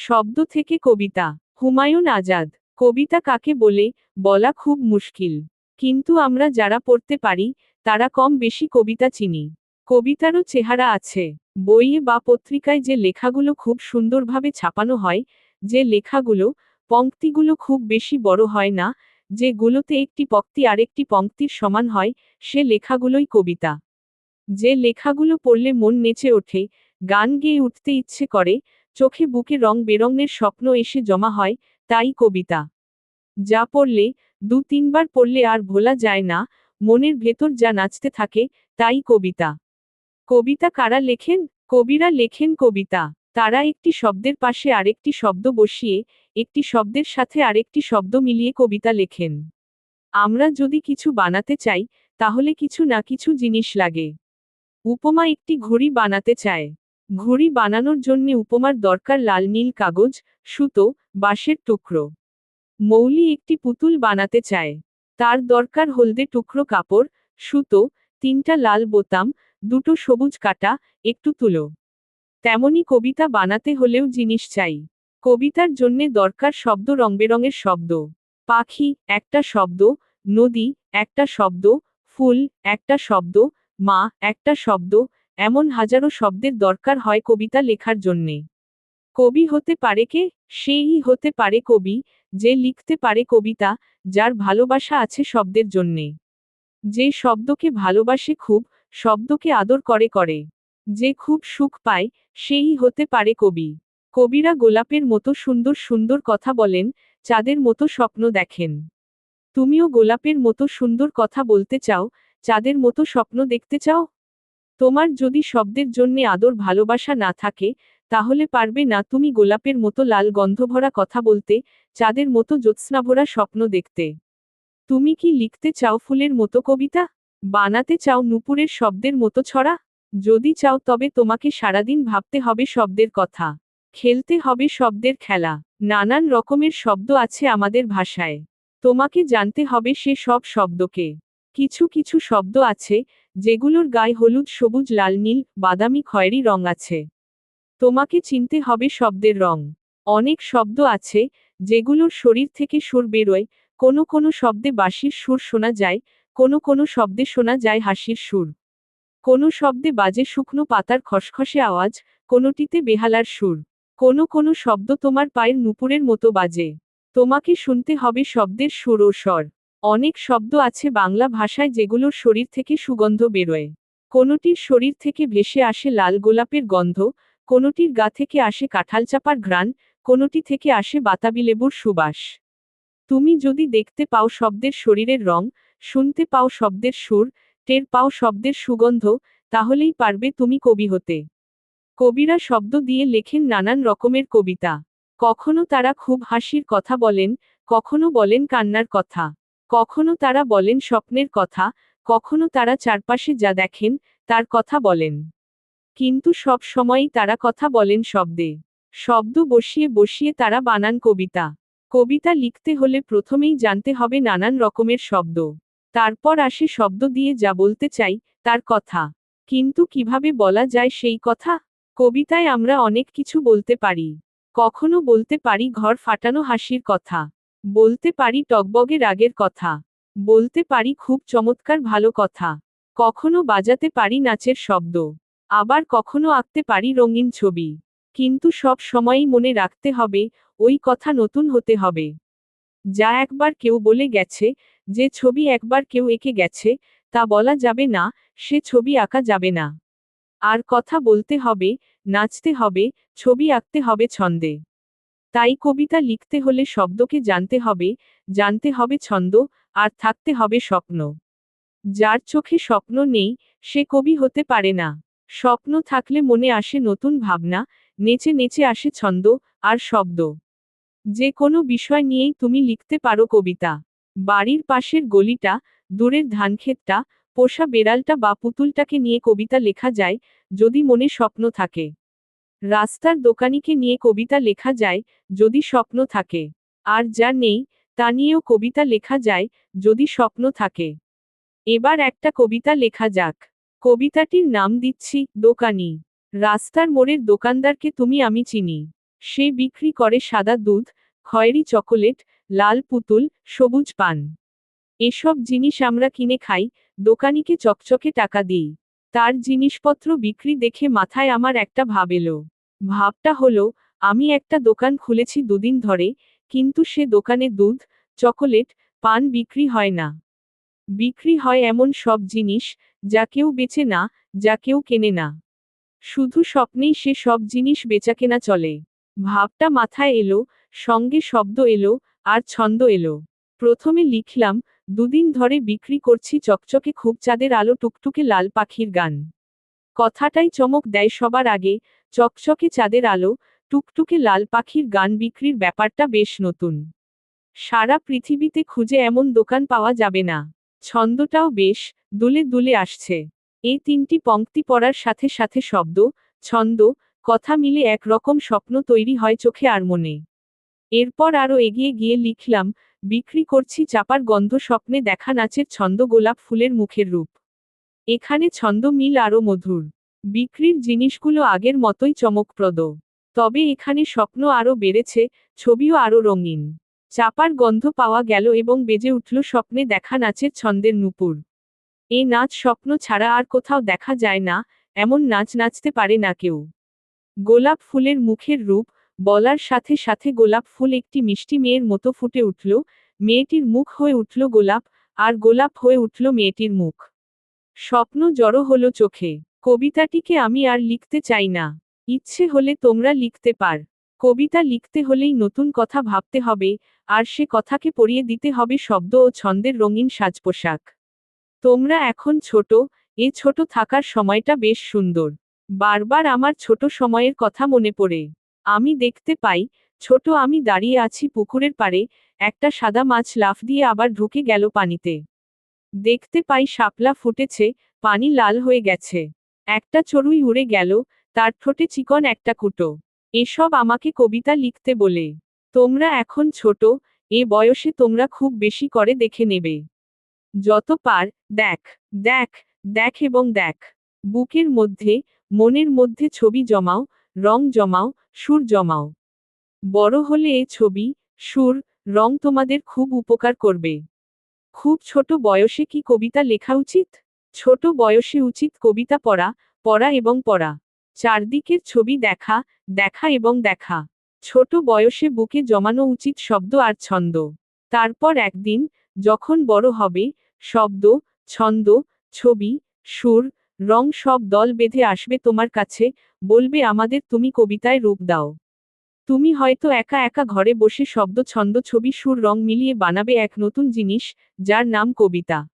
শব্দ থেকে কবিতা। হুমায়ুন আজাদ, কবিতা কাকে বলে, বলা খুব মুশকিল। কিন্তু আমরা যারা পড়তে পারি, তারা কম বেশি কবিতা চিনি। কবিতারও চেহারা আছে। বইয়ে বা পত্রিকায় যে লেখাগুলো খুব সুন্দরভাবে ছাপানো হয়, যে লেখাগুলো পঙ্ক্তিগুলো খুব বেশি বড় হয় না, যেগুলোতে একটি পক্তি আরেকটি পঙ্ক্তির সমান হয়, সে লেখাগুলোই কবিতা। যে লেখাগুলো পড়লে মন নেচে ওঠে, গান গেয়ে উঠতে ইচ্ছে করে চোখে বুকে রং বেরঙের স্বপ্ন এসে জমা হয়, তাই কবিতা। যা পড়লে, দু তিনবার পড়লে আর ভোলা যায় না, মনের ভেতর যা নাচতে থাকে, তাই কবিতা। কবিতা কারা লেখেন? কবিরা লেখেন কবিতা। তারা একটি শব্দের পাশে আরেকটি শব্দ বসিয়ে, একটি শব্দের সাথে আরেকটি শব্দ মিলিয়ে কবিতা লেখেন। আমরা যদি কিছু বানাতে চাই, তাহলে কিছু না কিছু জিনিস লাগে। উপমা একটি ঘড়ি বানাতে চায়। ঘড়ি বানানোর জন্য উপমার দরকার লাল নীল কাগজ, সুতো, বাঁশের টুকরো। মৌলি একটি পুতুল বানাতে চায়। তার দরকার হলদে টুকরো কাপড়, সুতো, তিনটা লাল বোতাম, দুটো সবুজ কাটা, একটু তুলো। তেমনি কবিতা বানাতে হলেও জিনিস চাই। কবিতার জন্যে দরকার শব্দ রংবেরঙের শব্দ। পাখি, একটা শব্দ, নদী, একটা শব্দ, ফুল, একটা শব্দ, মা, একটা শব্দ এমন হাজারো শব্দের দরকার হয় কবিতা লেখার জন্যে। কবি হতে পারে কে? সেই হতে পারে কবি, যে লিখতে পারে কবিতা, যার ভালোবাসা আছে শব্দের জন্যে। যে শব্দকে ভালোবাসে খুব, শব্দকে আদর করে করে। যে খুব সুখ পায় সেই হতে পারে কবি। কবিরা গোলাপের মতো সুন্দর সুন্দর কথা বলেন, চাঁদের মতো স্বপ্ন দেখেন। তুমিও গোলাপের মতো সুন্দর কথা বলতে চাও, চাঁদের মতো স্বপ্ন দেখতে চাও? তোমার যদি শব্দের জন্যে আদর ভালোবাসা না থাকে, তাহলে পারবে না তুমি গোলাপের মতো লাল গন্ধভরা কথা বলতে, চাঁদের মতো জ্যোৎস্নাভরা স্বপ্ন দেখতে। তুমি কি লিখতে চাও ফুলের মতো কবিতা? বানাতে চাও নুপুরের শব্দের মতো ছড়া? যদি চাও তবে তোমাকে সারাদিন ভাবতে হবে শব্দের কথা। খেলতে হবে শব্দের খেলা। নানান রকমের শব্দ আছে আমাদের ভাষায়। তোমাকে জানতে হবে সে সব শব্দকে। কিছু কিছু শব্দ আছে, যেগুলোর গায়ে হলুদ, সবুজ, লাল, নীল, বাদামি, খয়েরি রং আছে। তোমাকে চিনতে হবে শব্দের রং। অনেক শব্দ আছে, যেগুলোর শরীর থেকে সুর বেরোয়, কোনো কোনো শব্দে বাঁশির সুর শোনা যায়, কোনো কোনো শব্দে শোনা যায় হাসির সুর। কোনো শব্দে বাজে শুকনো পাতার খসখসে আওয়াজ, কোনোটিতে বেহালার সুর। কোনো কোনো শব্দ তোমার পায়ের নুপুরের মতো বাজে। তোমাকে শুনতে হবে শব্দের সুর ও স্বর। অনেক শব্দ আছে বাংলা ভাষায় যেগুলোর শরীর থেকে সুগন্ধ বেরোয়। কোনোটির শরীর থেকে ভেসে আসে লাল গোলাপের গন্ধ, কোনোটির গা থেকে আসে কাঁঠাল চাপার ঘ্রাণ, কোনোটি থেকে আসে বাতাবি লেবুর সুবাস। তুমি যদি দেখতে পাও শব্দের শরীরের রং, শুনতে পাও শব্দের সুর, টের পাও শব্দের সুগন্ধ, তাহলেই পারবে তুমি কবি হতে। কবিরা শব্দ দিয়ে লেখেন নানান রকমের কবিতা। কখনো তারা খুব হাসির কথা বলেন, কখনো বলেন কান্নার কথা। কখনো তারা বলেন স্বপ্নের কথা, কখনো তারা চারপাশে যা দেখেন, তার কথা বলেন। কিন্তু সব সময়ই তারা কথা বলেন শব্দে। শব্দ বসিয়ে বসিয়ে তারা বানান কবিতা। কবিতা লিখতে হলে প্রথমেই জানতে হবে নানান রকমের শব্দ। তারপর আসে শব্দ দিয়ে যা বলতে চাই, তার কথা। কিন্তু কীভাবে বলা যায় সেই কথা? কবিতায় আমরা অনেক কিছু বলতে পারি। কখনো বলতে পারি ঘর ফাটানো হাসির কথা। বলতে পারি টকবগে রাগের কথা। বলতে পারি খুব চমৎকার ভালো কথা। কখনো বাজাতে পারি নাচের শব্দ। আবার কখনো আঁকতে পারি রঙিন ছবি। কিন্তু সব সময়ই মনে রাখতে হবে, ওই কথা নতুন হতে হবে। যা একবার কেউ বলে গেছে, যে ছবি একবার কেউ এঁকে গেছে, তা বলা যাবে না, সে ছবি আঁকা যাবে না। আর কথা বলতে হবে, নাচতে হবে, ছবি আঁকতে হবে ছন্দে। তাই কবিতা লিখতে হলে শব্দকে জানতে হবে জানতে হবে ছন্দ, আর থাকতে হবে স্বপ্ন। যার চোখে স্বপ্ন নেই, সে কবি হতে পারে না। স্বপ্ন থাকলে মনে আসে নতুন ভাবনা, নেচে নেচে আসে ছন্দ, আর শব্দ। যে কোনো বিষয় নিয়েই তুমি লিখতে পারো কবিতা। বাড়ির পাশের গলিটা, দূরের ধানক্ষেতটা, পোষা বেড়ালটা বা পুতুলটাকে নিয়ে কবিতা লেখা যায়, যদি মনে স্বপ্ন থাকে। রাস্তার দোকানিকে নিয়ে কবিতা লেখা যায় যদি স্বপ্ন থাকে। আর যা নেই, তা নিয়েও কবিতা লেখা যায় যদি স্বপ্ন থাকে। এবার একটা কবিতা লেখা যাক। কবিতাটির নাম দিচ্ছি, দোকানি। রাস্তার মোড়ের দোকানদারকে তুমি আমি চিনি। সে বিক্রি করে সাদা দুধ, খয়েরি চকোলেট, লাল পুতুল, সবুজ পান। এসব জিনিস আমরা কিনে খাই, দোকানিকে চকচকে টাকা দিই। তার জিনিসপত্র বিক্রি দেখে মাথায় আমার একটা ভাব এলো। ভাবটা হলো, আমি একটা দোকান খুলেছি দুদিন ধরে, কিন্তু সে দোকানে দুধ, চকোলেট, পান বিক্রি হয় না। বিক্রি হয় এমন সব জিনিস, যা কেউ বেচে না, যা কেউ কেনে না। শুধু স্বপ্নেই সে সব জিনিস বেচাকেনা চলে। ভাবটা মাথায় এলো, সঙ্গে শব্দ এলো, আর ছন্দ এলো। প্রথমে লিখলাম দুদিন ধরে বিক্রি করছি চকচকে খুব চাঁদের আলো টুকটুকে লাল পাখির গান। কথাটাই চমক দেয় সবার আগে, চকচকে চাঁদের আলো, টুকটুকে লাল পাখির গান বিক্রির ব্যাপারটা বেশ নতুন। সারা পৃথিবীতে খুঁজে এমন দোকান পাওয়া যাবে না। ছন্দটাও বেশ, দুলে দুলে আসছে। এই তিনটি পংক্তি পড়ার সাথে সাথে শব্দ, ছন্দ, কথা মিলে একরকম স্বপ্ন তৈরি হয় চোখে আর মনে। এরপর আরও এগিয়ে গিয়ে লিখলাম বিক্রি করছি চাপার গন্ধ স্বপ্নে দেখা নাচের ছন্দ গোলাপ ফুলের মুখের রূপ। এখানে ছন্দ মিল আরও মধুর। বিক্রির জিনিসগুলো আগের মতোই চমকপ্রদ। তবে এখানে স্বপ্ন আরও বেড়েছে, ছবিও আরও রঙিন। চাপার গন্ধ পাওয়া গেল এবং বেজে উঠল স্বপ্নে দেখা নাচের ছন্দের নুপুর। এ নাচ স্বপ্ন ছাড়া আর কোথাও দেখা যায় না, এমন নাচ নাচতে পারে না কেউ। গোলাপ ফুলের মুখের রূপ বলার সাথে সাথে গোলাপ ফুল একটি মিষ্টি মেয়ের মতো ফুটে উঠল, মেয়েটির মুখ হয়ে উঠল গোলাপ, আর গোলাপ হয়ে উঠল মেয়েটির মুখ। স্বপ্ন জড়ো হলো চোখে, কবিতাটিকে আমি আর লিখতে চাই না, ইচ্ছে হলে তোমরা লিখতে পার। কবিতা লিখতে হলেই নতুন কথা ভাবতে হবে, আর সে কথাকে পড়িয়ে দিতে হবে শব্দ ও ছন্দের রঙিন সাজপোশাক। তোমরা এখন ছোট, এ ছোট থাকার সময়টা বেশ সুন্দর। বারবার আমার ছোট সময়ের কথা মনে পড়ে। আমি দেখতে পাই, ছোট আমি দাঁড়িয়ে আছি পুকুরের পাড়ে, একটা সাদা মাছ লাফ দিয়ে আবার ঢুকে গেল পানিতে। দেখতে পাই শাপলা ফুটেছে, পানি লাল হয়ে গেছে। একটা চড়ুই উড়ে গেল, তার ঠোঁটে চিকন একটা কুটো। এসব আমাকে কবিতা লিখতে বলে, তোমরা এখন ছোট, এ বয়সে তোমরা খুব বেশি করে দেখে নেবে। যত পার, দেখ দেখ দেখ এবং দেখ। বুকের মধ্যে, মনের মধ্যে ছবি জমাও রং জমাও, সুর জমাও। বড় হলে এ ছবি, সুর, রং তোমাদের খুব উপকার করবে। খুব ছোট বয়সে কি কবিতা লেখা উচিত? ছোট বয়সে উচিত কবিতা পড়া পড়া এবং পড়া। চারদিকের ছবি দেখা দেখা এবং দেখা। ছোট বয়সে বুকে জমানো উচিত শব্দ আর ছন্দ। তারপর একদিন, যখন বড় হবে, শব্দ, ছন্দ, ছবি, সুর রং সব দল বেঁধে আসবে তোমার কাছে, বলবে আমাদের তুমি কবিতায় রূপ দাও। তুমি হয়তো একা একা ঘরে বসে শব্দ ছন্দ ছবি সুর রং মিলিয়ে বানাবে এক নতুন জিনিস, যার নাম কবিতা।